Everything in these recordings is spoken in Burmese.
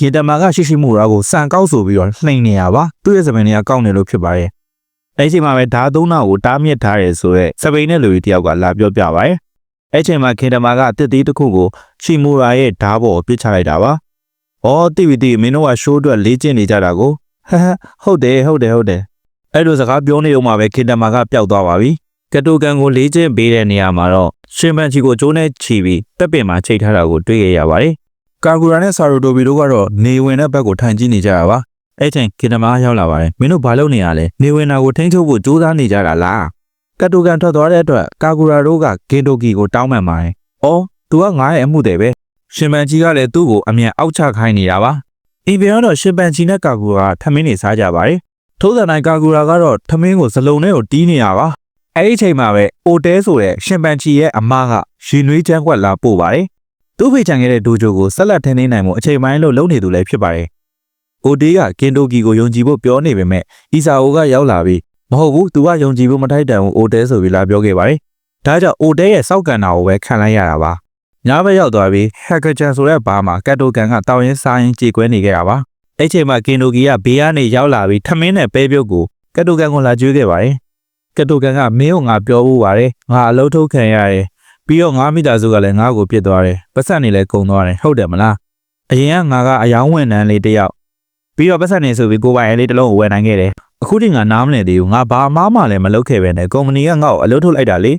ဂင်တမာကရှိရှိမှုရာကိုစံကောက်ဆိုပြီးတော့လှိန်နေရပါသူ့ရဲ့စပင်တွေကကောက်နေလို့ဖြစ်ပါတယ်အဲ့ဒီအချိန်မှာပဲဓာတ်သုံးနာကိုတားမြစ်ထားတယ်ဆိုတော့စပိန်နဲ့လူကြီးတယောက်ကလာပြောပြပါတယ်အဲ့ဒီအချိန်မှာဂင်တမာကတစ်သေးတစ်ခုကိုရှီမူရာရဲ့ဓာတ်ပေါ်ပစ်ချလိုက်တာပါဩတိဝီတိမင်းတို့ကရှိုးအတွက်လေ့ကျင့်နေကြတာကိုဟဟဟုတ်တယ်ဟုတ်တယ်ဟုတ်တယ်အဲ့လိုစကားပြောနေတော့မှပဲဂင်တမာကပျောက်သွားပါပြီကတိုကန်ကိုလေ့ကျင့်ပေးတဲ့နေရာမှာတော့ရှင်ပန်ချီကိုကျိုးနဲ့ချီပြီးတက်ပင်မှာချိတ်ထားတာကိုတွေ့ရရပါတယ် ကာဂူရာနဲ့ဆာရိုတိုဘီတို့ကတော့နေဝင်တဲ့ဘက်ကိုထိုင်ကြည့်နေကြတာပါအဲ့ချိန်ကင်တမာရောက်လာပါတယ်မင်းတို့ဘာလုပ်နေရလဲနေဝင်တာကိုထိန်းချုပ်ဖို့ကြိုးစားနေကြတာလားကတိုကန်ထွက်သွားတဲ့အတွက်ကာဂူရာတို့ကဂင်တိုကီကိုတောင်းပန်ပါတယ်အော်သူကငါရဲ့အမှုတယ်ပဲရှင်ပန်ချီကလည်းသူ့ကိုအမြန်အောက်ချခိုင်းနေတာပါအင်ပြန်ကတော့ရှင်ပန်ချီနဲ့ကာဂူရာထမင်းနေစားကြပါတယ်ထိုးစံတိုင်းကာဂူရာကတော့ထမင်းကိုစလုံးထဲကိုတီးနေတာပါအဲ့ဒီအချိန်မှာပဲအိုတဲဆိုတဲ့ရှင်ပန်ချီရဲ့အမကရင်နွေးချမ်းကွက်လာပို့ပါတယ် သူ့ဖေချန်ခဲ့တဲ့ဒိုဂျိုကိုဆက်လက်ထင်းနေနိုင်မှုအချိန်ပိုင်းလို့လုပ်နေသူလည်းဖြစ်ပါတယ်။အိုဒေးကကင်တိုကီကိုယုံကြည်ဖို့ပြောနေပေမဲ့အီဆာအိုကရောက်လာပြီးမဟုတ်ဘူးသူကယုံကြည်ဖို့မထိုက်တန်ဘူးအိုတဲဆိုပြီးလာပြောခဲ့ပါတယ်။ဒါကြောင့်အိုတဲရဲ့စောက်ကန်တာကိုပဲခံလိုက်ရတာပါ။ညဘက်ရောက်သွားပြီးဟက်ကာချန်ဆိုတဲ့ဘားမှာကတ်တိုကန်ကတောင်းရင်စားရင်ကြေကွဲနေခဲ့တာပါ။အဲ့ချိန်မှာကင်တိုကီကဘေးကနေရောက်လာပြီးထမင်းနဲ့ပဲပြုတ်ကိုကတ်တိုကန်ကိုလာကျွေးခဲ့ပါတယ်။ကတ်တိုကန်ကမင်းကိုငါပြောဖို့ပါတယ်။ငါအလုပ်ထုတ်ခံရတယ်။ ပြီးတော့ငါမိသားစုကလည်းငါ့ကိုပြစ်သွားတယ်။ပတ်စံနေလည်းကုံသွားတယ်ဟုတ်တယ်မလား။အရင်ကငါကအယောင်းဝင်နှန်းလေးတစ်ယောက်ပြီးတော့ပတ်စံနေဆိုပြီးကိုပိုင်အလေးတစ်လုံးကိုဝယ်နိုင်ခဲ့တယ်။အခုထိငါနားမလည်သေးဘူး။ငါဘာမှမလည်းမလုပ်ခဲ့ပဲနဲ့ကုမ္ပဏီကငါ့ကိုအလုပ်ထုတ်လိုက်တာလေ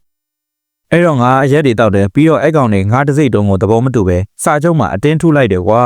။အဲ့တော့ငါအရက်တွေတောက်တယ်ပြီးတော့အဲ့ကောင်တွေငါတစ်စိတ်တုံးကိုသဘောမတူပဲစာချုပ်မှာအတင်းထုလိုက်တယ်ကွာ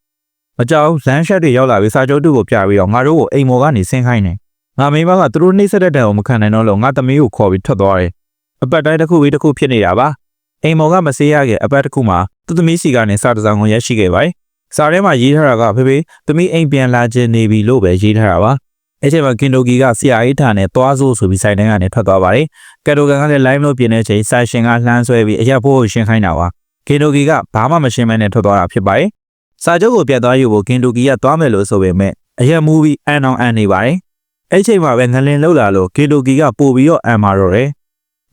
။မကြောက်လမ်းရှက်တွေရောက်လာပြီးစာချုပ်တူကိုပြပြီးတော့ငါတို့ကိုအိမ်မော်ကနေဆင်းခိုင်းတယ်။ငါမိမကသူတို့နှိမ့်ဆက်တဲ့တံကိုမခံနိုင်တော့လို့ငါသမီးကိုခေါ်ပြီးထွက်သွားတယ်။အပတ်တိုင်းတစ်ခုပြီးတစ်ခုဖြစ်နေတာပါ။ အိမ်မော်ကမဆေးရခဲ့အပတ်တစ်ခုမှာသူ့သမီးစီကနေစာတစ်စောင်ကိုရရှိခဲ့ပါတယ်။စာထဲမှာရေးထားတာကဖေဖေသမီးအိမ်ပြန်လာခြင်းနေပြီလို့ပဲရေးထားတာပါ။အဲ့ချိန်မှာကင်တိုကီကဆရာအေးထာနဲ့သွားဆိုဆိုပြီးစိုက်တန်းကနေထွက်သွားပါတယ်။ကက်တိုကန်ကလည်း live လို့ပြင်တဲ့အချိန်စာရှင်ကလှမ်းဆွဲပြီးအရက်ဖို့ကိုရှင်းခိုင်းတာပါ။ကင်တိုကီကဘာမှမရှင်းမဲနဲ့ထွက်သွားတာဖြစ်ပါတယ်။စာချုပ်ကိုပြတ်သွားယူဖို့ကင်တိုကီကသွားမယ်လို့ဆိုပေမဲ့အရက်မူပြီးအန်အောင်အန်နေပါတယ်။အဲ့ချိန်မှာပဲငလင်လောက်လာလို့ကင်တိုကီကပို့ပြီးတော့အန်မာတော့တယ်။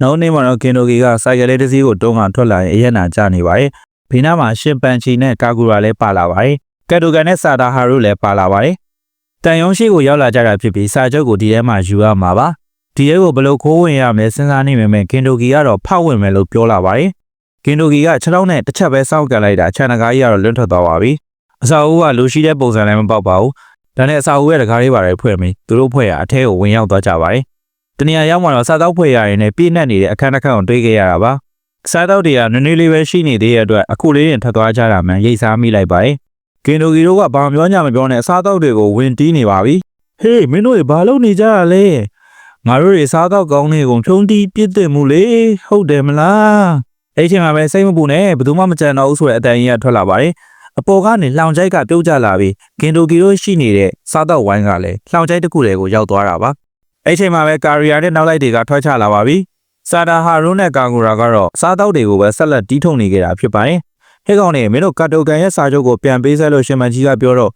နောက်နေ့မှာတော့ကင်တိုကီကစိုက်ကလေးတစ်စီးကိုတုံးကထွက်လာရင်အရက်နာကျနေပါတယ်။ဘေးနားမှာရှင်ပန်ချီနဲ့ကာဂူရာလည်းပါလာပါတယ်။ကက်တိုကန်နဲ့စာတာဟာတို့လည်းပါလာပါတယ်။တန်ယုံရှိကိုရောက်လာကြတာဖြစ်ပြီးစာချုပ်ကိုဒီထဲမှာယူရမှာပါ။ဒီထဲကိုဘယ်လိုခိုးဝင်ရမလဲစဉ်းစားနေပေမဲ့ကင်တိုကီကတော့ဖောက်ဝင်မယ်လို့ပြောလာပါတယ်။ကင်တိုကီကခြေထောက်နဲ့တစ်ချက်ပဲစောင့်ကန်လိုက်တာခြံတကားကြီးကတော့လွတ်ထွက်သွားပါပြီ။အစာအိုးကလူရှိတဲ့ပုံစံလည်းမပေါက်ပါဘူး။ဒါနဲ့အစာအိုးရဲ့တကားလေးပါတယ်ဖွင့်ပြီးသူတို့ဖွဲ့ရအထဲကိုဝင်ရောက်သွားကြပါတယ်။ တနေရာရောက်မှတော့စားတောက်ဖွဲ့ရရင်လည်းပြည့်နှက်နေတဲ့အခန်းတစ်ခန်းကိုတွေ့ခဲ့ရတာပါ။စားတောက်တွေကနည်းနည်းလေးပဲရှိနေသေးတဲ့အတွက်အခုလေးရင်ထပ်သွားကြတာမှန်ရိတ်စားမိလိုက်ပါတယ်။ကင်တိုကီတို့ကဘာပြောညမပြောနဲ့အစားတောက်တွေကိုဝင်တီးနေပါပြီ။ဟေးမင်းတို့တွေဘာလုပ်နေကြရလဲ။ငါတို့တွေစားတောက်ကောင်းတွေကိုဖြုံးတီးပြစ်တင်မှုလေဟုတ်တယ်မလား။အဲ့ချိန်မှာပဲစိတ်မပူနဲ့ဘယ်သူမှမကြံတော့ဘူးဆိုတဲ့အတန်ကြီးကထွက်လာပါတယ်။အပေါ်ကနေလောင်ချိုက်ကပြုတ်ကျလာပြီးကင်တိုကီတို့ရှိနေတဲ့စားတောက်ဝိုင်းကလည်းလောင်ချိုက်တစ်ခုတည်းကိုရောက်သွားတာပါ။ အဲ့ချိန်မှာပဲကာရီယာနဲ့နောက်လိုက်တွေကထွက်ချလာပါပြီ။စာတာဟာရုံးနဲ့ကာဂူရာကတော့စားတောက်တွေကိုပဲဆက်လက်တီးထုံနေကြတာဖြစ်ပါတယ်။ဟဲ့ကောင်နေမင်းတို့ကတ်တိုကန်ရဲ့စာချုပ်ကိုပြန်ပေးဆက်လို့ရှင်မန်ကြီးကပြောတော့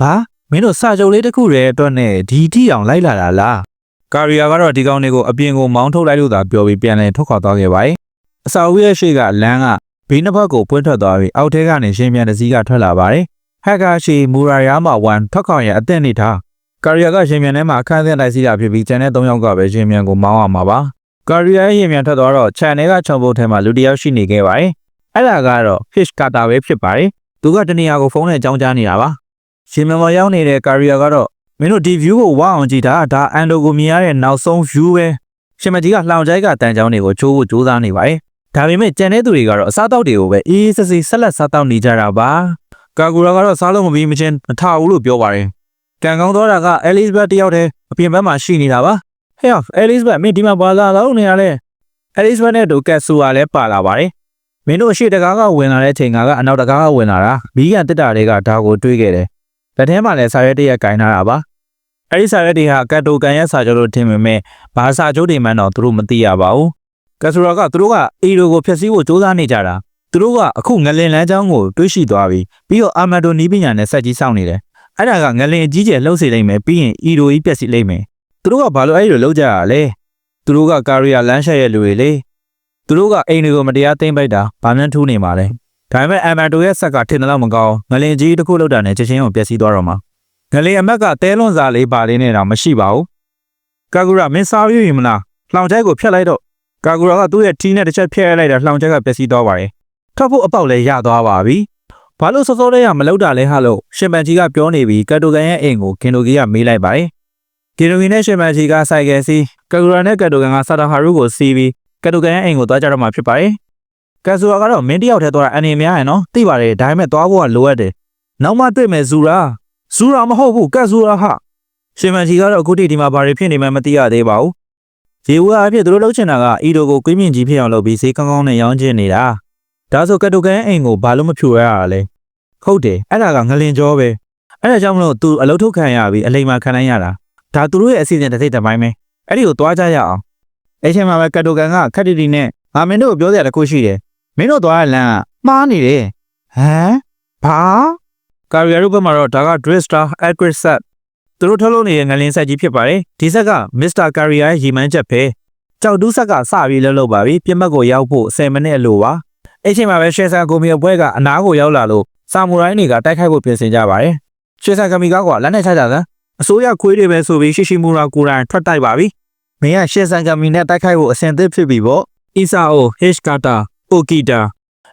ဘာမင်းတို့စာချုပ်လေးတစ်ခုတည်းအတွက်နဲ့ဒီတိအောင်လိုက်လာတာလား။ကာရီယာကတော့ဒီကောင်တွေကိုအပြင်ကိုမောင်းထုတ်လိုက်လို့သာပြောပြီးပြန်လည်ထုတ်ခွာသွားခဲ့ပါတယ်။အစာအုပ်ရဲ့ရှေ့ကလမ်းကဘေးနှစ်ဖက်ကိုပွင့်ထွက်သွားပြီးအောက်ထဲကနေရှင်ပြန်တစ်စီးကထွက်လာပါတယ်။ဟက်ကာရှိမူရာယာမာ1ထွက်ခွာရအသင့်နေထား ကာရီယာကရှင်ပြန်ထဲမှာအခန်းသင့်လိုက်စီးတာဖြစ်ပြီးကျန်တဲ့၃ယောက်ကပဲရှင်ပြန်ကိုမောင်းအောင်မှာပါ။ကာရီယာရဲ့ရှင်ပြန်ထွက်သွားတော့ခြံထဲကခြုံပုတ်ထဲမှာလူတစ်ယောက်ရှိနေခဲ့ပါတယ်။အဲ့ဒါကတော့ fish cutter ပဲဖြစ်ပါတယ်။သူကတနေရာကိုဖုန်းနဲ့ကြောင်းကြားနေတာပါ။ရှင်ပြန်မရောက်နေတဲ့ကာရီယာကတော့မင်းတို့ဒီ view ကိုဝအောင်ကြည့်တာဒါအန်ဒိုကိုမြင်ရတဲ့နောက်ဆုံး view ပဲ။ရှင်မကြီးကလှောင်ချိုက်ကတန်ချောင်းတွေကိုချိုးဖို့ကြိုးစားနေပါတယ်။ဒါပေမဲ့ကြံတဲ့သူတွေကတော့အစားတောက်တွေကိုပဲအေးစစ်စစ်ဆက်လက်စားတောက်နေကြတာပါ။ကာဂူရာကတော့စားလို့မပြီးမချင်းမထဘူးလို့ပြောပါတယ်။ ကံကောင်းတော့တာကအဲလစ်ဘတ်တယောက်တည်းအပြင်ဘက်မှာရှိနေတာပါ။ဟဲ့အဲလစ်ဘတ်မင်းဒီမှာဘာလာလို့နေရလဲ။အဲလစ်ဘတ်နဲ့ဒိုကက်ဆူကလည်းပါလာပါတယ်။မင်းတို့အရှိတကားကဝင်လာတဲ့အချိန်ကအနောက်တကားကဝင်လာတာမီးကန်တက်တာတွေကဒါကိုတွေးခဲ့တယ်။လက်ထဲမှာလည်းစာရွက်တရက်ကင်ထားတာပါ။အဲဒီစာရွက်တွေဟာကတ်တိုကန်ရဲ့စာချုပ်လို့ထင်ပေမဲ့ဘာစာချုပ်တွေမှန်းတော့သူတို့မသိရပါဘူး။ကက်ဆူရာကသူတို့ကအီရိုကိုဖျက်ဆီးဖို့စ조사နေကြတာ။သူတို့ကအခုငလင်လန်းချောင်းကိုတွေးရှိသွားပြီ။ပြီးတော့အာမန်တိုနီးပညာနဲ့စက်ကြီးစောင့်နေတယ်။ အဲ့ဒါကငလင်အကြီးကျယ်လှုပ်စေလိမ့်မယ်ပြီးရင်အီရိုကြီးပြက်စီလိမ့်မယ်။သူတို့ကဘာလို့အဲ့လိုလုပ်ကြရလဲ။သူတို့ကကာရီယာလမ်းရှက်ရဲ့လူတွေလေ။သူတို့ကအိမ်တွေကိုမတရားသိမ်းပိုက်တာဘာမှန်းထူးနေမှာလဲဒါပေမဲ့အမ်မန်တိုရဲ့ဆက်ကထင်တယ်လို့မကောင်းငလင်ကြီးတစ်ခုလောက်တာနဲ့ချက်ချင်းကိုပျက်စီးသွားတော့မှာငလင်အမက်ကတဲလွန်စာလေးပါလေးနဲ့တော့မရှိပါဘူးကာဂူရာမင်းစားရည်မလားလှောင်ချိုက်ကိုဖျက်လိုက်တော့ကာဂူရာကသူ့ရဲ့ထီးနဲ့တစ်ချက်ဖျက်လိုက်တာလှောင်ချိုက်ကပျက်စီးသွားပါတယ်ထွက်ဖို့အပေါက်လည်းရသွားပါပြီ ဘာလို့စောစောလေးကမလောက်တာလဲဟာလို့ရှင်ပန်ကြီးကပြောနေပြီးကတ်တိုကန်ရဲ့အိမ်ကိုကင်တိုဂီကမေးလိုက်ပါတယ်ကင်တိုဂီနဲ့ရှင်ပန်ကြီးကဆိုင်ကယ်စီးကာဂူရာနဲ့ကတ်တိုကန်ကဆာတာဟာရုကိုစီးပြီးကတ်တိုကန်ရဲ့အိမ်ကိုသွားကြတော့မှာဖြစ်ပါတယ်ကတ်ဆူရာကတော့မင်းတယောက်တည်းသွားတာအနေများရယ်နော်သိပါတယ်ဒါပေမဲ့သွားဖို့ကလိုအပ်တယ်နောက်မှတွေ့မယ်ဇူရာဇူရာမဟုတ်ဘူးကတ်ဆူရာဟာရှင်ပန်ကြီးကတော့အခုထိဒီမှာဘာတွေဖြစ်နေမှမသိရသေးပါဘူးရေဦးအဖြစ်သူတို့လှုပ်ချင်တာကအီဒိုကိုကွင်းမြင့်ကြီးဖြစ်အောင်လုပ်ပြီးဈေးကောင်းကောင်းနဲ့ရောင်းချင်နေတာ ဒါဆိုကတ်တိုကန်အိမ်ကိုဘာလို့မဖြူရရလဲဟုတ်တယ်အဲ့ဒါကငလင်ကြောပဲအဲ့ဒါကြောင့်မလို့သူအလုပ်ထုတ်ခံရပြီးအလိမ်မာခံနိုင်ရတာဒါသူတို့ရဲ့အစီအစဉ်တစ်စိတ်တစ်ပိုင်းပဲအဲ့ဒီကိုသွားကြရအောင်အဲ့ချိန်မှာပဲကတ်တိုကန်ကခက်တီတီနဲ့ငါမင်းတို့ကိုပြောစရာတစ်ခုရှိတယ်မင်းတို့သွားတဲ့လမ်းကမှားနေတယ်ဟမ်ဘာကာရီယာတို့ဘက်မှာတော့ဒါက Dristar Accurate Set သူတို့ထုတ်လုပ်နေတဲ့ငလင်းဆက်ကြီးဖြစ်ပါတယ်ဒီဆက်က Mr. Carrier ရဲ့ရီမန်းချက်ပဲကြောက်တူးဆက်ကစပြီးလှုပ်လုပ်ပါပြီပြတ်မတ်ကိုရောက်ဖို့10မိနစ်အလိုပါ အဲ့ချိန်မှာပဲရှယ်ဆာကိုမီအပွဲကအနားကိုရောက်လာလို့ဆာမူရိုင်းတွေကတိုက်ခိုက်ဖို့ပြင်ဆင်ကြပါတယ်ရှယ်ဆာကမီကောကလက်နဲ့ချကြတာအစိုးရခွေးတွေပဲဆိုပြီးရှိရှိမူရာကိုရိုင်းထွက်တိုက်ပါပြီမင်းကရှယ်ဆာကမီနဲ့တိုက်ခိုက်ဖို့အဆင်သင့်ဖြစ်ပြီပေါ့အီဆာအိုဟစ်ကာတာအိုကီတာ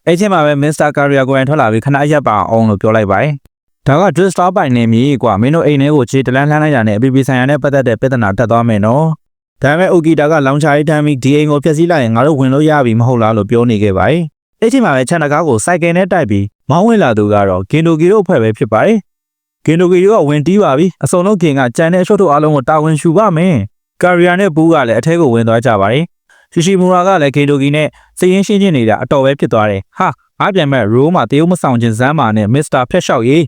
အဲ့ချိန်မှာပဲမစ္စတာကာရီယာကိုရိုင်းထွက်လာပြီးခဏရပ်ပါအောင်လို့ပြောလိုက်ပါတယ်ဒါက Drill Star ပိုင်နေမြေကွာမင်းတို့အိမ်ထဲကိုခြေတလန်းလှမ်းလိုက်ရတဲ့အပီပီဆိုင်ရနဲ့ပတ်သက်တဲ့ပြဿနာတက်သွားမယ်နော်ဒါပေမဲ့အိုကီတာကလောင်ချာရေးတမ်းပြီးဒီအိမ်ကိုဖျက်ဆီးလိုက်ရင်ငါတို့ဝင်လို့ရပြီမဟုတ်လားလို့ပြောနေခဲ့ပါတယ် အဲ့ချိန်မှာပဲချန်တကားကိုစိုက်ကယ်နဲ့တိုက်ပြီးမောင်းဝင်လာသူကတော့ဂင်ဒိုဂီတို့အဖွဲ့ပဲဖြစ်ပါတယ်ဂင်ဒိုဂီတို့ကဝင်တီးပါပြီအစုံလုံးဂင်ကကြံတဲ့အရှုပ်တို့အားလုံးကိုတာဝန်ယူပါမယ်ကာရီယာနဲ့ဘူးကလည်းအထက်ကိုဝင်သွားကြပါတယ်ရှီရှီမူရာကလည်းဂင်ဒိုဂီနဲ့စည်ရင်ရှင်းချင်းနေတာအတော်ပဲဖြစ်သွားတယ်ဟာအားပြန်မဲ့ရိုးမှာတရုတ်မဆောင်ခြင်းဇမ်းမာနဲ့မစ္စတာဖက်ရှောက်ရေး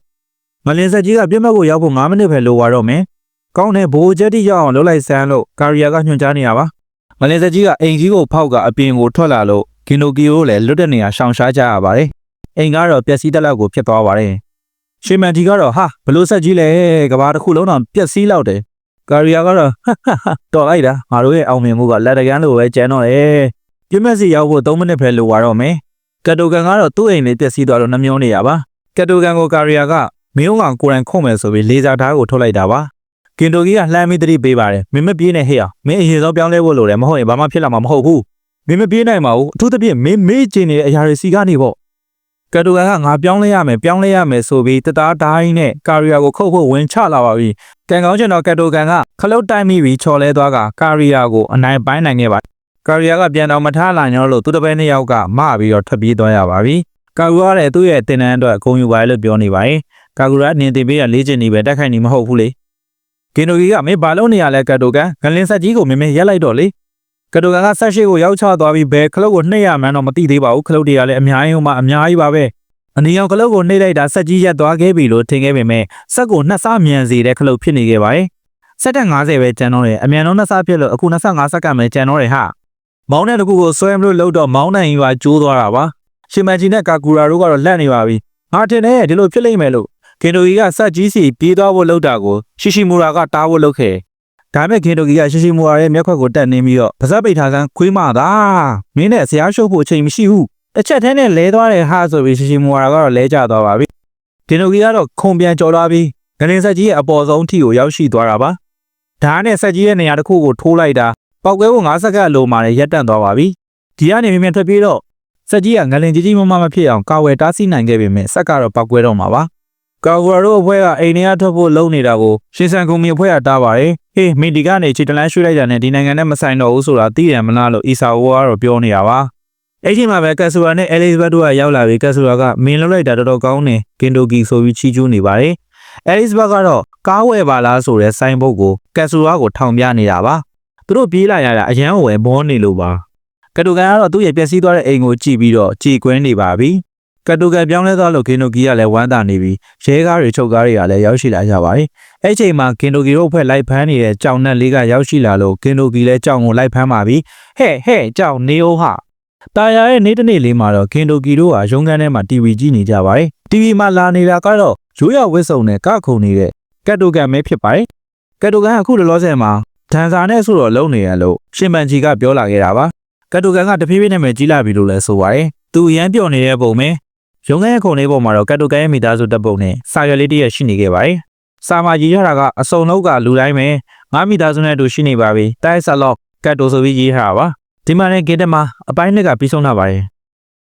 မလင်ဆက်ကြီးကပြတ်မတ်ကိုရောက်ဖို့9မိနစ်ပဲလိုသွားတော့မယ်ကောင်းတဲ့ဘိုးချက်တိရောက်အောင်လုပ်လိုက်စမ်းလို့ကာရီယာကညွှန်ကြားနေရပါမလင်ဆက်ကြီးကအိမ်ကြီးကိုဖောက်ကအပြင်ကိုထွက်လာလို့ ဂင်ဒိုဂီကိုလည်းလွတ်တဲ့နေရာရှောင်ရှားကြရပါတယ်အိမ်ကတော့ပျက်စီးတက်လောက်ကိုဖြစ်သွားပါတယ်ရှေမန်တီကတော့ဟာဘလို့ဆက်ကြီးလဲကဘာတစ်ခုလုံးတော့ပျက်စီးလောက်တယ်ကာရီယာကတော့ဟာဟာဟာတော်လိုက်တာငါတို့ရဲ့အောင်မြင်မှုကလက်တကန်းလိုပဲကျန်တော့တယ်ပြည့်မက်စီရောက်ဖို့3မိနစ်ပဲလိုသွားတော့မယ်ကတ်တိုကန်ကတော့သူ့အိမ်လေးပျက်စီးသွားလို့နှမျောနေရပါကတ်တိုကန်ကိုကာရီယာကမင်းအောင်ကိုယ်တိုင်ခုံမယ်ဆိုပြီးလေဆာဓာတ်ကိုထုတ်လိုက်တာပါကင်တိုဂီကလှမ်းပြီးတတိပေးပါတယ်မင်းမပြေးနဲ့ဟေ့အောင်မင်းအရင်ဆုံးပြောင်းလဲဖို့လိုတယ်မဟုတ်ရင်ဘာမှဖြစ်လာမှာမဟုတ်ဘူး မင်းမပြေးနိုင်ပါဘူးအထူးသဖြင့်မင်းမေးချင်နေတဲ့အရာတွေစီကနေပေါ့ကတ်တိုကန်ကငါပြောင်းလဲရမယ်ပြောင်းလဲရမယ်ဆိုပြီးတသားဒိုင်းနဲ့ကာရီယာကိုခုတ်ဖို့ဝင်ချလာပါပြီကံကောင်းချင်တော့ကတ်တိုကန်ကခလုတ်တိုက်မိပြီးချော်လဲသွားကကာရီယာကိုအနိုင်ပိုင်းနိုင်ခဲ့ပါကာရီယာကပြန်တော့မထားလာညောလို့သူတပည့်နှစ်ယောက်ကမပြီးတော့ထွက်ပြေးသွားရပါပြီကာဂူကလည်းသူ့ရဲ့တင်တန်းအတွက်အကုန်ယူပါလေလို့ပြောနေပါတယ်ကာဂူရာနင်တင်ပေးရလေးချင်နေပဲတက်ခိုင်နေမဟုတ်ဘူးလေကင်တိုဂီကမင်းဘာလို့နေရလဲကတ်တိုကန်ဂလင်းဆက်ကြီးကိုမင်းမင်းရက်လိုက်တော့လေ ကတ်တိုကန်ကဆက်ရှိကိုရောက်ချသွားပြီးဘယ်ခလုတ်ကိုနှိပ်ရမှန်းတော့မသိသေးပါဘူးခလုတ်တွေကလည်းအများကြီးဟိုမှာအများကြီးပါပဲအနီအောင်ခလုတ်ကိုနှိပ်လိုက်တာဆက်ကြီးရက်သွားခဲ့ပြီလို့ထင်ခဲ့ပေမဲ့ဆက်ကိုနှစ်ဆမြန်စေတဲ့ခလုတ်ဖြစ်နေခဲ့ပါတယ်စက်တက်50ပဲကျန်တော့တယ်အမြန်ဆုံးနှစ်ဆဖြစ်လို့အခု25စက္ကန့်ပဲကျန်တော့တယ်ဟာမောင်းတဲ့တကူကိုဆွဲမလို့လှုပ်တော့မောင်းနိုင်ရွာကျိုးသွားတာပါရှင်မန်ဂျီနဲ့ကာကူရာတို့ကတော့လက်နေပါပြီငါထင်တယ်ဒီလိုဖြစ်လိမ့်မယ်လို့ကင်တိုဂီကစက်ကြီးစီပြေးသွားဖို့လှုပ်တာကိုရှိရှိမူရာကတားဖို့လှုပ်ခဲ့ ဒါပေမဲ့ကင်တိုဂီကရှိရှိမူရာရဲ့မျက်ခွက်ကိုတက်နေပြီးတော့ပါဇက်ပိတ်ထားကန်းခွေးမသာမင်းနဲ့ဆရာရှုပ်ဖို့အချိန်မရှိဘူးတစ်ချက်တည်းနဲ့လဲသွားတယ်ဟာဆိုပြီးရှိရှိမူရာကတော့လဲကျသွားပါပြီကင်တိုဂီကတော့ခုံပြန်ကြော်လာပြီးဂရင်းဆက်ကြီးရဲ့အပေါ်ဆုံးထိကိုရောက်ရှိသွားတာပါဒါနဲ့ဆက်ကြီးရဲ့နေရာတစ်ခုကိုထိုးလိုက်တာပောက်ကွဲဖို့9စက္ကန့်အလိုမှာလည်းရက်တန့်သွားပါပြီဒီကနေမြင်မြင်ထွက်ပြေးတော့စက်ကြီးကငလင်ကြီးကြီးမမမဖြစ်အောင်ကာဝယ်တားဆီးနိုင်ခဲ့ပေမဲ့စက်ကတော့ပောက်ကွဲတော့မှာပါ ကာဝယ်တို့အဖွဲ့ကအိမ်ထဲကထွက်ဖို့လုံနေတာကိုရှင်ဆန်ကုမ္ပဏီအဖွဲ့ကတားပါတယ်ဟေးမီဒီကနေချီတလန်းရွှေ့လိုက်တာနဲ့ဒီနိုင်ငံနဲ့မဆိုင်တော့ဘူးဆိုတာသိရမလားလို့အီဆာဝါကတော့ပြောနေတာပါအဲ့ဒီမှာပဲကက်ဆူရာနဲ့အဲလစ်ဘတ်တို့ကရောက်လာပြီးကက်ဆူရာကမင်းလှုပ်လိုက်တာတော်တော်ကောင်းတယ်ကင်တိုကီဆိုပြီးချီးကျူးနေပါတယ်အဲလစ်ဘတ်ကတော့ကားဝယ်ပါလားဆိုတဲ့ဆိုင်းဘုတ်ကိုကက်ဆူရာကိုထောင်ပြနေတာပါသူတို့ပြေးလာရတာအရန်ဝယ်ဘောနေလို့ပါကတူကန်ကတော့သူ့ရဲ့ပျက်စီးသွားတဲ့အိမ်ကိုကြည့်ပြီးတော့ကြည်ကွင်းနေပါပြီ ကတူကန်ပြောင်းလဲသွားလို့ကင်နိုကီကလည်းဝမ်းသာနေပြီးရဲကားတွေချုပ်ကားတွေကလည်းရောက်ရှိလာကြပါတယ်အဲ့ချိန်မှာကင်နိုကီတို့ဖွဲ့လိုက်ဖမ်းနေတဲ့ကြောင်နဲ့လေးကရောက်ရှိလာလို့ကင်နိုကီလည်းကြောင်ကိုလိုက်ဖမ်းပါပြီဟဲ့ဟဲ့ကြောင်နေအောင်ဟာတာယာရဲ့နေ့တစ်နေ့လေးမှာတော့ကင်တိုကီတို့ဟာရုံးခန်းထဲမှာ TV ကြည့်နေကြပါတယ် TV မှာလာနေတာကတော့ရိုးရဝစ်စုံနဲ့ကခုန်နေတဲ့ကတ်တိုကန်ပဲဖြစ်ပါတယ်ကတ်တိုကန်ကအခုလောလောဆယ်မှာဒန်ဆာနဲ့ဆိုတော့လုံနေရလို့ရှင်မန်ဂျီကပြောလာခဲ့တာပါကတ်တိုကန်ကတဖြည်းဖြည်းနဲ့ပဲကြီးလာပြီလို့လဲဆိုပါတယ်သူအရန်ပြော့နေတဲ့ပုံပဲ ရုံးခန်းရဲ့ခုံလေးပေါ်မှာတော့ကတ်တိုကန်ရဲ့မိသားစုတပ်ပုံနဲ့စာရွက်လေးတစ်ရက်ရှိနေခဲ့ပါတယ်စာမှာရေးထားတာကအစုံလောက်ကလူတိုင်းပဲငါမိသားစုနဲ့အတူရှိနေပါပြီတိုက်ဆက်လောက်ကတ်တိုဆိုပြီးရေးထားတာပါဒီမှာလည်းဂေတမှာအပိုင်းလက်ကပြီးဆုံးတာပါတယ်